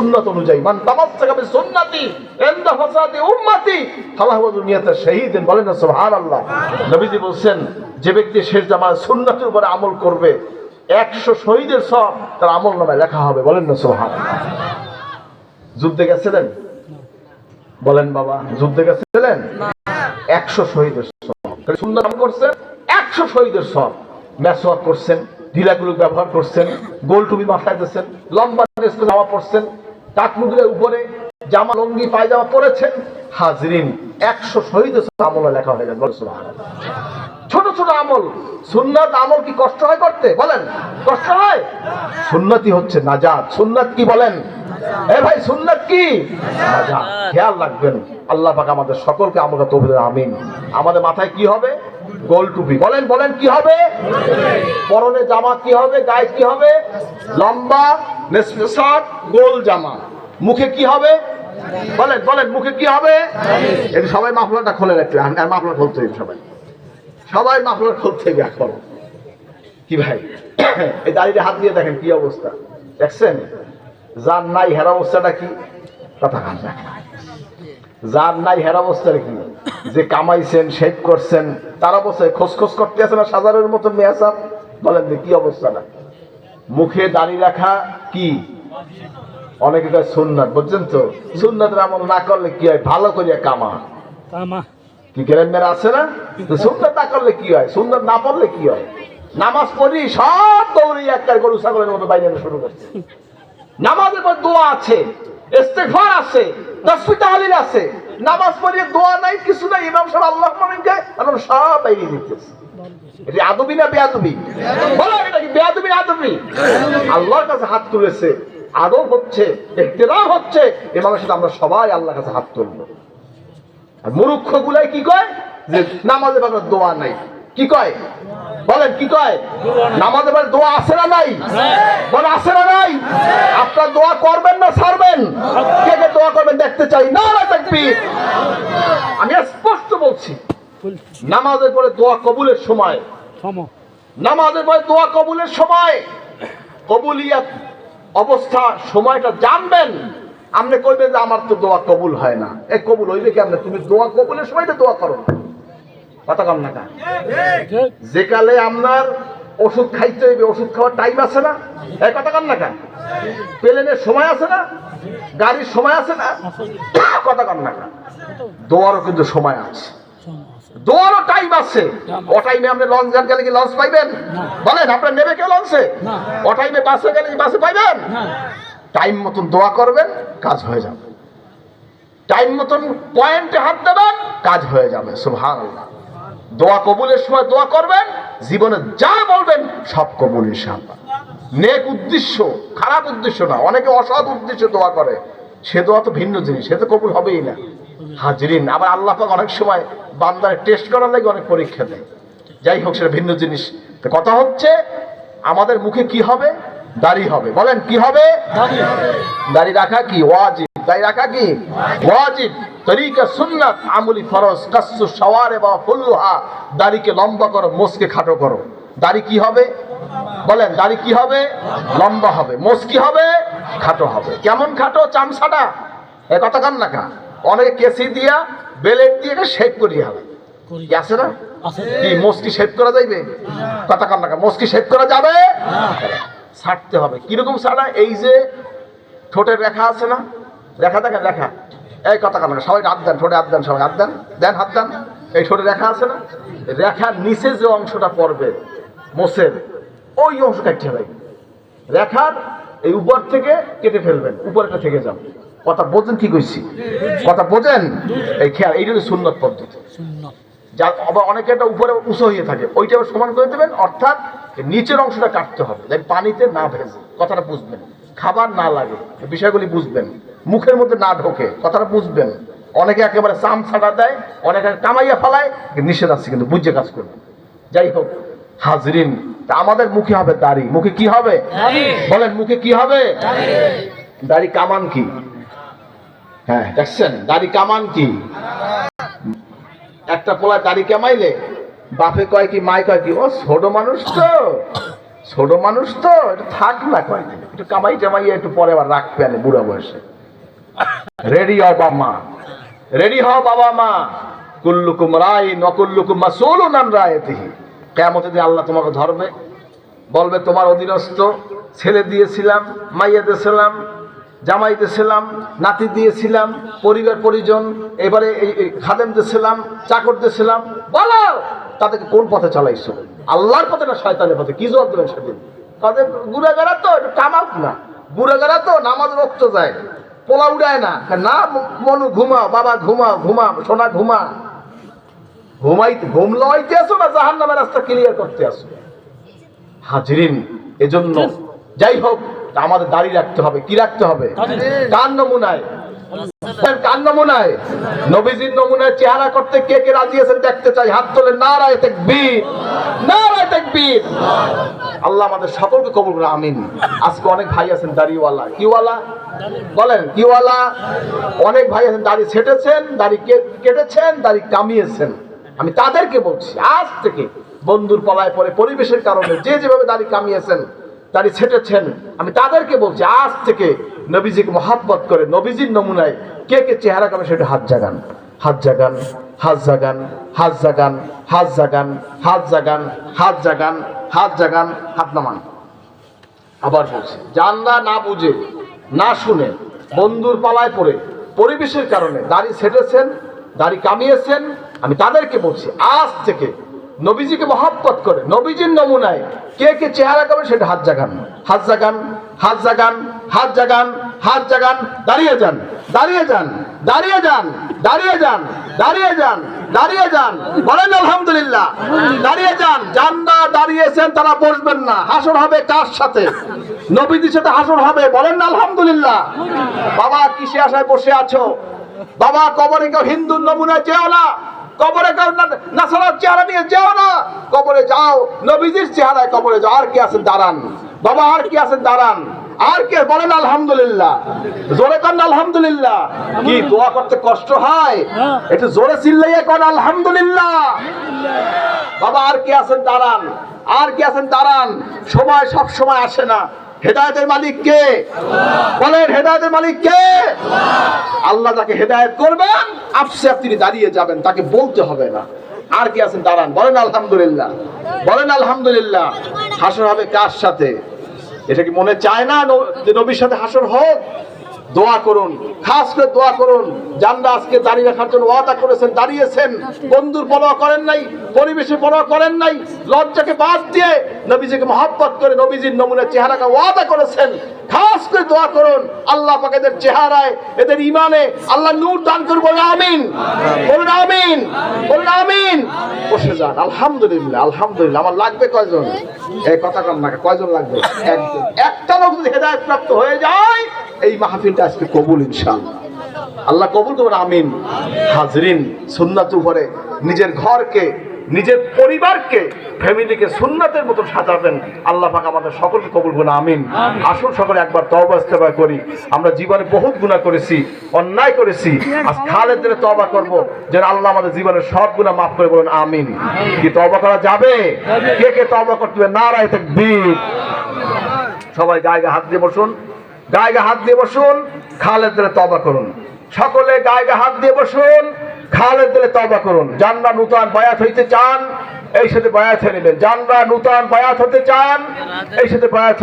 সুন্নাত অনুযায়ী। মান দুনিয়াতে বলেন না, সুবহানাল্লাহ। নবীজি যে ব্যক্তি শেষ জামার সুন্নাতের উপরে আমল করবে, একশো শহীদের সব তার আমল নামায় লেখা হবে, বলেন না, সুবহানাল্লাহ। যুদ্ধে গেছিলেন? বলেন বাবা, যুদ্ধে গেছিলেন? একশো শহীদের সব। সুন্দর নাম করছেন? একশো শহীদের সব। মেসওয়াক করছেন, ঢিলাগুলো ব্যবহার করছেন গোল টুপি মাথায় দিয়েছেন, লম্বা ড্রেস জামা পরছেন কাঠমুগুলের উপরে জামা লঙ্গি, পায়জামা পরেছেন হাজরিন। একশো শহীদের সব আমলে লেখা হয়ে গেছে ছোট ছোট আমল। সুন্নাত আমল কি কষ্ট হয় করতে? বলেন। কষ্ট হয়? সুন্নতি হচ্ছে নাজাত। সুন্নাত কি বলেন? এ ভাই, সুন্নাত কি? খেয়াল রাখবেন, আল্লাহ পাক আমাদের সকলকে আমরা তৌফিক আমিন। আমাদের মাথায় কি হবে? গোল টুপি। বলেন বলেন, কি হবে? পরনে জামা কি হবে? গায়ে কি হবে? লম্বা নেসফে গোল জামা। মুখে কি হবে? বলেন বলেন, মুখে কি হবে? এটা সবাই মাফলাটা খুলে রাখবে আর মাফলা খুলতে হবে সবাই। সবাই মাফলার খুলতে হবে এখন। কি ভাই? এই দাড়িতে হাত দিয়ে দেখেন কি অবস্থা। দেখছেন? যার নাই হেরা অবস্থাটা কি? কথা কান না। যার নাই হেরা অবস্থাটা কি? যে কামাইছেন, শেভ করছেন, তার অবস্থায় খোঁজ করতে আছে না সাজারের মতো মেয়ে বলেন যে কি অবস্থাটা? মুখে দাঁড়িয়ে রাখা কি? অনেকে কয় সুন্নাত বুঝছেন তো? সুন্নাতের আমল না করলে কি হয়? ভালো করিয়া কামা। কামা। কি গ্রামের আছে না? সুন্দর না করলে কি হয়? সুন্দর না পড়লে কি হয়? নামাজ পড়ি সব দৌড়ি একটা গরু ছাগলের মতো বাইরে শুরু করছে। নামাজের পর দোয়া আছে ইস্তেগফার আছে তাসবিহ তাহলিল আছে। নামাজ পড়িয়ে দোয়া নাই কিছু নাই। ইমাম সাহেব আল্লাহ মানেনকে এখন সব বাইরে দিতেছে কি মূর্খ গুলাই কি কয়? নামাজে বাবার দোয়া নাই। কি কয়? বলেন, কি কয়? নামাজে বাবার দোয়া আছে না নাই? বলে আছে না নাই? আপনার দোয়া করবেন না ছাড়বেন? কে কে দোয়া করবেন দেখতে চাই? না আমি স্পষ্ট বলছি নামাজের পরে দোয়া কবুলের সময়। নামাজের পরে দোয়া কবুলের সময়। কবুলিয়াত অবস্থা সময়টা জানবেন। আপনি কইবেন যে আমার তো দোয়া কবুল হয় না। এ কবুল হইবে কেমনে তুমি দোয়া কবুলের সময় তো দোয়া করো? কথা কম না কা? যে কালে আপনার ওষুধ খাইতে হইবে ওষুধ খাওয়ার টাইম আছে না? এই কথা কম না কেন? প্লেনের সময় আছে না? গাড়ির সময় আছে না? কথা কম না কেন? দোয়ারও কিন্তু সময় আছে। দোয়ারও টাইম আছে। ও টাইমে আপনি লঞ্চ যান গেলে কি লঞ্চ পাইবেন? বলেন আপনার নেবে কেউ লঞ্চে ও টাইমে বাসে গেলে কি বাসে পাইবেন? টাইম মতন দোয়া করবেন কাজ হয়ে যাবে। টাইম মতন পয়েন্টে হাত দেবেন কাজ হয়ে যাবে। সুভান দোয়া কবুলের সময় দোয়া করবেন জীবনে যা বলবেন সব কবুল ইনশাআল্লাহ। নেক উদ্দেশ্য খারাপ উদ্দেশ্য না অনেকে অসৎ উদ্দেশ্যে দোয়া করে। সে দোয়া তো ভিন্ন জিনিস সে তো কবুল হবেই না। হাজিরিন, আবার আল্লাহ পাক অনেক সময় বান্দার টেস্ট করার লাগে অনেক পরীক্ষা দেয়। যাই হোক, সেটা ভিন্ন জিনিস। তো কথা হচ্ছে, আমাদের মুখে কি হবে? দাড়ি হবে। বলেন, কি হবে? দাড়ি রাখা কি? ওয়াজিব। দাড়ি রাখা কি? ওয়াজিব। তরিকা সুন্নাত, আমলি ফরজ কাসু সওয়ারে বা ফুল্লুহা দাড়িকে লম্বা করো মোসকে খাটো করো। দাড়ি কি হবে? বলেন, দাড়ি কি হবে? লম্বা হবে। মোস কি হবে? খাটো হবে। কেমন খাটো? চামছাটা এ কথা কান না অনেকে কেসি দিয়া বেলেট দিয়ে শেপ করিয়ে হবে করি। কি আছে না? কি মোসকি শেপ করা যাইবে? কথা কান না কা মোসকি শেপ করা যাবে? ছাড়তে হবে। কীরকম ছাড়া? এই যে ঠোঁটের রেখা আছে না? রেখা দেখেন রেখা। এই কথা কান না সবাই হাত দেন ঠোঁটে হাত দেন সবাই হাত দেন। দেন হাত দেন। এই ঠোঁটে রেখা আছে না? রেখার নিচে যে অংশটা পড়বে মোসের ওই অংশ কাটতে হবে। রেখার এই উপর থেকে কেটে ফেলবেন উপরটা থেকে যাবে কথা বোঝেন কি কইছি? কথা বোঝেন? এই খেয়াল এইটা হলো সুন্নত পদ্ধতি। যা আবার অনেকে একটা উপরে উঁচু হয়ে থাকে ওইটা আবার সমান করে দেবেন অর্থাৎ নিচের অংশটা কাটতে হবে যাতে পানিতে না ভেজে কথাটা বুঝবেন। খাবার না লাগে বিষয়গুলি বুঝবেন। মুখের মধ্যে না ঢোকে কথাটা বুঝবেন। অনেকে একেবারে চাম ছাড়া দেয় অনেকে কামাইয়া ফেলায় নিষেধ আছে কিন্তু বুঝে কাজ করবে যাই হোক হাজরিন তা আমাদের মুখে হবে দাড়ি। মুখে কি হবে? বলেন মুখে কি হবে? দাড়ি কামান কি? হ্যাঁ দেখছেন? দাড়ি কামান কি? একটা পোলা দাড়ি কামাইলে বাপে কয় কি মাই কয় কি, ও ছোট মানুষ তো, ছোট মানুষ তো, একটু থাক না কয়দিন একটু কামাই টামাইয়া একটু পরে আবার রাখবে আনে বুড়া বয়সে। রেডি হও বাবা মা, রেডি হও বাবা মা। কুল্লুকুম রাই নকুল্লুকুম মাসুলুন আন রায়তিহি। কিয়ামতের দিন আল্লাহ তোমাকে ধরবে, বলবে তোমার অধীনস্থ, ছেলে দিয়েছিলাম, মাইয়া দিয়েছিলাম জামাই ছিলাম নাতি দিয়েছিলাম পরিবার পরিজন এবারে এই এই খাদেম দিয়েছিলাম চাকর দিয়েছিলাম বলো তাদেরকে কোন পথে চালাইছো? আল্লাহর পথে না শয়তানের পথে? কি জবাব দেবেন সেদিন? তাদের গুড়াগাড়া তো একটু কামাক না। গুড়াগাড়া তো নামাজ রক্ত যায়। পোলা উড়ায় না। না মনু ঘুমাও বাবা ঘুমাও ঘুমাও সোনা ঘুমা ঘুমাইতে ঘুম লইতে আসো না জাহান নামের রাস্তা ক্লিয়ার করতে আসো। হাজরিন এজন্য যাই হোক আমাদের দাড়ি রাখতে হবে, কি রাখতে হবে? কার নমুনায়? কার নমুনায়? নবীজির নমুনায় চেহারা করতে কে কে রাজি আছেন দেখতে চাই। হাত তোলে নারায় তাকবীর নারায় তাকবীর। আল্লাহ আমাদের সকলকে কবুল করে আমিন। আজকে অনেক ভাই আছেন দাড়িওয়ালা। কিওয়ালা? বলেন, কিওয়ালা? অনেক ভাই আছেন, দাড়ি ছেটেছেন, দাড়ি কেটেছেন, দাড়ি কামিয়েছেন। আমি তাদেরকে বলছি, আজ থেকে বন্ধুর পলায় পরে পরিবেশের কারণে যে যেভাবে দাড়ি কামিয়েছেন দাড়ি ছেটেছেন। আমি তাদেরকে বলছি, আজ থেকে নবীজিকে মহাব্বত করে, নবীজির নমুনায় কে কে চেহারা কামে সেটা হাত জাগান। হাত জাগান হাত জাগান হাত জাগান হাত জাগান হাত জাগান হাত জাগান হাত জাগান, হাত নামান। আবার বলছি জানলা না বুঝে, না শুনে, বন্ধুর পালায় পড়ে, পরিবেশের কারণে দাড়ি ছেটেছেন, দাড়ি কামিয়েছেন, আমি তাদেরকে বলছি, আজ থেকে নবীজিকে মহাব্বত করে, নবীজির নমুনায় কে কে চেহারা করবে সেটা হাত জাগান। হাত জাগান হাত জাগান হাত জাগান হাত জাগান, দাঁড়িয়ে যান দাঁড়িয়ে যান দাঁড়িয়ে যান দাঁড়িয়ে যান দাঁড়িয়ে যান দাঁড়িয়ে যান। বলেন আলহামদুলিল্লাহ, দাঁড়িয়ে যান যান না দাঁড়িয়েছেন তারা বসবেন না। হাসর হবে কার সাথে? নবীদের সাথে হাসর হবে, বলেন না আলহামদুলিল্লাহ। বাবা কিসে আশায় বসে আছো? বাবা কবরে হিন্দুর নমুনায় যেও না। কবরে নাসারার চেহারা নিয়ে যেও না। কবরে যাও নবীজির চেহারায় কবরে যাও। আর কি আছেন? দাঁড়ান। বাবা আর কি আছেন? দাঁড়ান। আর কে? বলেন আলহামদুলিল্লাহ। জোরে করেন আলহামদুলিল্লাহ। কি দোয়া করতে কষ্ট হয়? একটু জোরে চিল্লাইয়ে করেন আলহামদুলিল্লাহ। বাবা আর কে আছেন? দাঁড়ান। আর কে আছেন? দাঁড়ান। সময় সব সময় আসে না। হেদায়তের মালিক কে? বলেন, হেদায়তের মালিক কে? আল্লাহ তাকে হেদায়ত করবেন, আপসে আপ তিনি দাঁড়িয়ে যাবেন, তাকে বলতে হবে না। আর কি আছেন? দাঁড়ান। বলেন, আলহামদুলিল্লাহ। বলেন, আলহামদুলিল্লাহ। হাসর হবে কার সাথে? এটা কি মনে চায় না নবীর সাথে হাসর হোক? দোয়া করুন, খাস করে দোয়া করুন। জানরা আজকে দাঁড়িয়ে রাখার জন্য ওয়াদা করেছেন, দাঁড়িয়েছেন। বন্ধুর পরোয়া করেন নাই পরিবেশে পরোয়া করেন নাই, লজ্জাকে বাদ দিয়ে নবীজিকে মহাব্বত করে নবীজির নমুনা চেহারাকে ওয়াদা করেছেন। খাস করে দোয়া করুন। আল্লাহ পাক এদের চেহারায়, এদের ইমানে আল্লাহ নূর দান করব আমিন। বলুন আমিন। বলুন আমিন। বসে যান। আলহামদুলিল্লাহ আলহামদুলিল্লাহ। আমার লাগবে কয়জন? এই কথা কর না, কয়জন লাগবে? একজন। একটা লোক যদি হেদায়ত প্রাপ্ত হয়ে যায়, এই মাহফিলটা আজকে কবুল ইনশাআল্লাহ। আল্লাহ কবুল করবেন আমিন। হাজরিন, সুন্নাত উপরে নিজের ঘরকে নিজের পরিবারকে ফ্যামিলিকে সুন্নাতের মতো সাজাবেন। আল্লাহ পাক আমাদের সকলকে কবুল গুণা আমিন। আসুন সকলে একবার তওবা ইস্তেগফার করি। আমরা জীবনে বহুত গুনাহ করেছি অন্যায় করেছি। আজ খালের দিনে তওবা করব যেন আল্লাহ আমাদের জীবনের সব গুনাহ মাফ করে বলুন আমিন। কি তওবা করা যাবে? কে কে তওবা করতে হবে? নারায় তাকবীর। সবাই গায়ে হাত দিয়ে বসুন। গায়ে হাত দিয়ে বসুন। খালের দিলে তবা করুন। সকলে গায়ে গায়ে হাত দিয়ে বসুন। খালের দিলে তবা করুন। জানরা নূতন বায়াত হইতে চান, এই সাথে বায়াত নেবেন। জানরা নূতন বায়াত হতে চান, এই সাথে বায়াত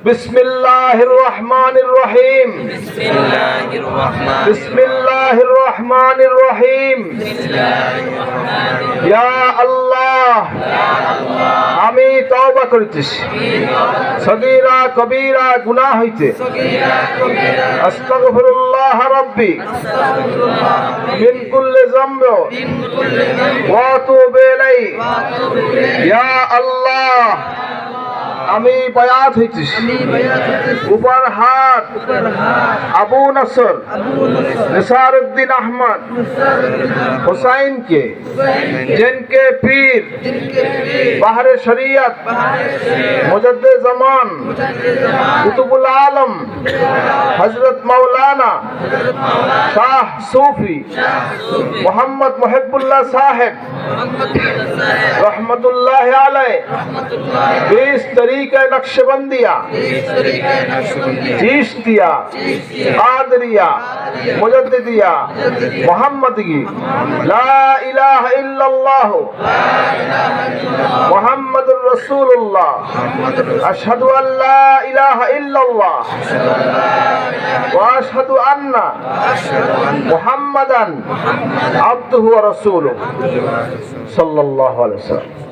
بسم الله الرحمن الرحيم بسم الله الرحمن بسم الله الرحمن الرحيم يا الله আমি তওবা করিতেছি সগীরা কবিরা গুনাহ হইতে আস্তাগফিরুল্লাহ রাব্বি মিন কুল্লি যামব ওয়া তুব ইলাই ইয়া আল্লাহ আমি বায়াত হইতেছি। উপর হাত আবু নসর নিসার। উদ্দিন আহমদ হুসাইন जिनके पीर बाहर शरीयत मुजद जमान कुतुबुल आलम हज़रत मौलाना शाह सूफी मोहम्मद मुहबुल्ला साहेब रहमतुल्लाह आलह बीस तरीक তরিকায় নকশবন্দিয়া। চিশতিয়া কাদরিয়া, মুজাদ্দিদিয়া মুহাম্মদী লা ইলাহা ইল্লাল্লাহ। মুহাম্মাদুর রাসূলুল্লাহ। আশহাদু আল্লা ইলাহা ইল্লাল্লাহ। ওয়া আশহাদু আন্না মুহাম্মাদান আবদুহু ওয়া রাসূলুহু। সাল্লাল্লাহু আলাইহি ওয়াসাল্লাম